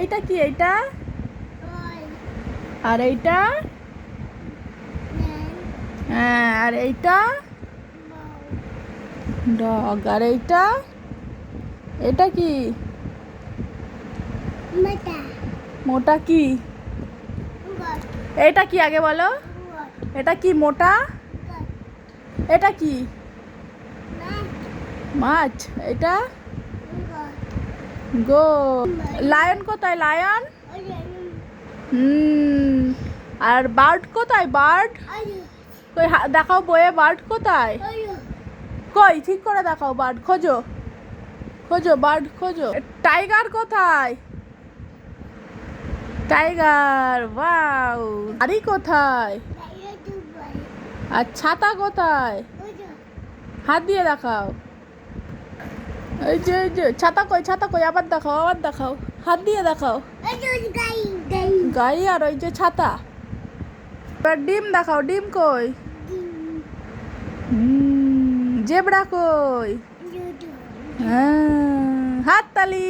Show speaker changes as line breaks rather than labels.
এইটা কি এইটা? আর এইটা? হ্যাঁ আর এইটা? ডগ। আর এইটা? এটা কি? মোটা। কি? এটা কি আগে বলো? এটা কি মোটা? এটা কি? মাছ। এটা? গো, লায়ন কোথায়, লায়ন? আর বার্ড কোথায়, বার্ড? কই দেখাও বইয়ে বার্ড কোথায়? কই, ঠিক করে দেখাও বার্ড, খোঁজো। খোঁজো, বার্ড, খোঁজো। টাইগার কোথায়? Tiger, wow. আরি কোথায়? আর ছাতা কোথায়? হাত দিয়ে দেখাও। এই যে এই যে ছাতা কই ছাতা কই আবার দেখাও আবার দেখাও। হাত দিয়ে দেখাও। গাই আর ওই যে ছাতা। এবার ডিম দেখাও ডিম কই? জেবরা কই? হ্যাঁ হাত তালি